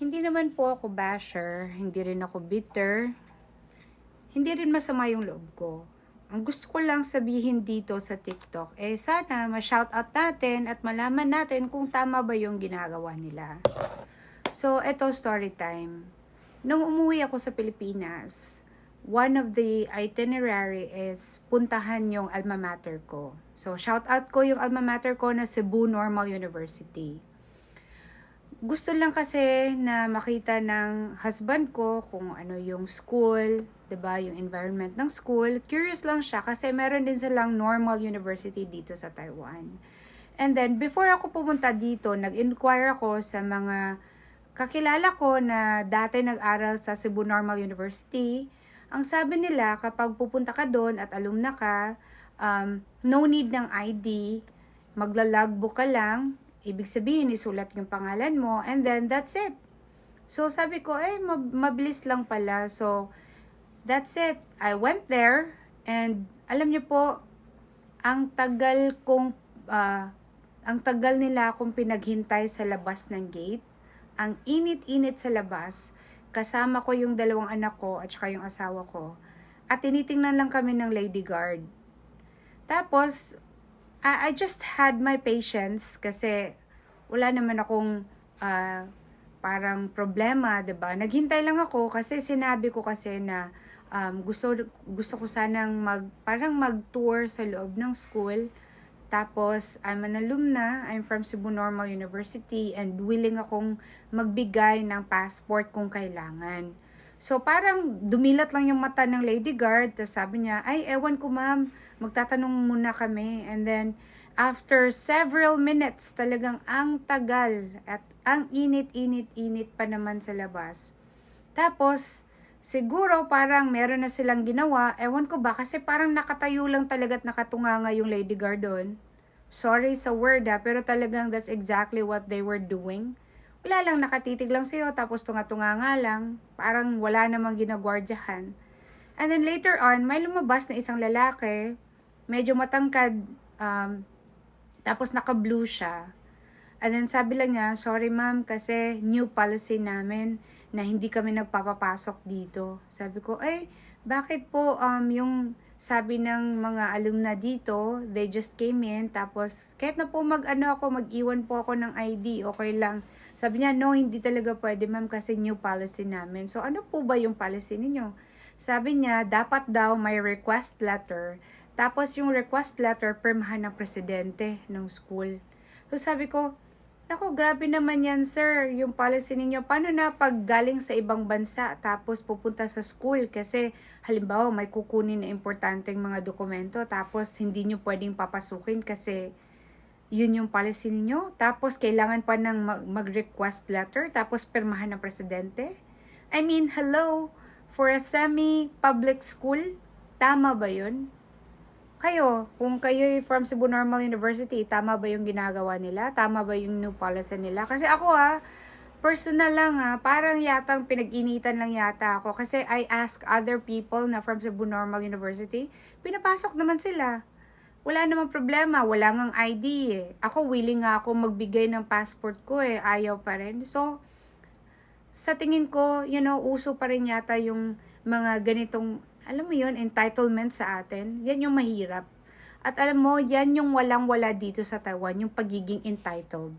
Hindi naman po ako basher, hindi rin ako bitter, hindi rin masama yung loob ko. Ang gusto ko lang sabihin dito sa TikTok, eh sana ma-shoutout natin at malaman natin kung tama ba yung ginagawa nila. So, eto story time. Nung umuwi ako sa Pilipinas, one of the itinerary is puntahan yung alma mater ko. So, shoutout ko yung alma mater ko na Cebu Normal University gusto lang kasi na makita ng husband ko kung ano yung school, 'di ba, yung environment ng school. Curious lang siya kasi meron din silang normal university dito sa Taiwan. And then before ako pumunta dito, nag-inquire ako sa mga kakilala ko na dati nag-aral sa Cebu Normal University. Ang sabi nila kapag pupunta ka doon at alumna ka, um, no need ng ID, magla-logbook ka lang, ibig sabihin isulat yung pangalan mo and then that's it. So sabi ko, eh mab- mabilis lang pala. So that's it. I went there and alam niyo po, ang tagal kong ah, ang tagal nila akong pinaghintay sa labas ng gate. Ang init-init sa labas. Kasama ko yung dalawang anak ko at saka yung asawa ko. At tinitingnan lang kami ng lady guard. Tapos, I, I just had my patience kasi wala naman akong ah, parang problema, 'di ba? Naghintay lang ako kasi sinabi ko kasi na um, gusto gusto ko sanang mag parang mag-tour sa loob ng school. Tapos, I'm an alumna. I'm from Cebu Normal University and willing akong magbigay ng passport kung kailangan. So, parang dumilat lang yung mata ng lady guard. Tapos sabi niya, ay, ewan ko ma'am, magtatanong muna kami. And then, after several minutes, talagang ang tagal at ang init-init-init pa naman sa labas. Tapos, siguro parang meron na silang ginawa. Ewan ko ba, kasi parang nakatayo lang talaga at nakatunganga yung lady guard doon. Sorry sa word ha, pero talagang that's exactly what they were doing. Wala lang, nakatitig lang sa'yo, tapos tunga-tunga lang. Parang wala namang ginagwardyahan. And then later on, may lumabas na isang lalaki, medyo matangkad, um, tapos naka-blue siya. And then sabi lang niya, sorry ma'am, kasi new policy namin na hindi kami nagpapapasok dito. Sabi ko, eh, bakit po um, yung sabi ng mga alumna dito, they just came in, tapos kahit na po mag-ano ako, mag-iwan po ako ng ID, okay lang. Sabi niya, no, hindi talaga pwede ma'am kasi new policy namin. So ano po ba yung policy ninyo? Sabi niya, dapat daw may request letter. Tapos yung request letter, permahan ng presidente ng school. So sabi ko, Nako, grabe naman yan, sir. Yung policy ninyo, paano na pag galing sa ibang bansa tapos pupunta sa school? Kasi halimbawa may kukunin na importanteng mga dokumento tapos hindi nyo pwedeng papasukin kasi yun yung policy ninyo. Tapos kailangan pa ng mag- mag-request letter tapos permahan ng presidente. I mean, hello, for a semi-public school, tama ba yun? Kayo, kung kayo from Cebu Normal University, tama ba yung ginagawa nila? Tama ba yung new policy nila? Kasi ako ha, personal lang ha, parang yatang pinag-initan lang yata ako. Kasi I ask other people na from Cebu Normal University, pinapasok naman sila. Wala namang problema, wala ngang ID eh. Ako willing nga ako magbigay ng passport ko eh, ayaw pa rin. So, sa tingin ko, you know, uso pa rin yata yung mga ganitong, alam mo yun, entitlement sa atin. Yan yung mahirap. At alam mo, yan yung walang-wala dito sa Taiwan, yung pagiging entitled.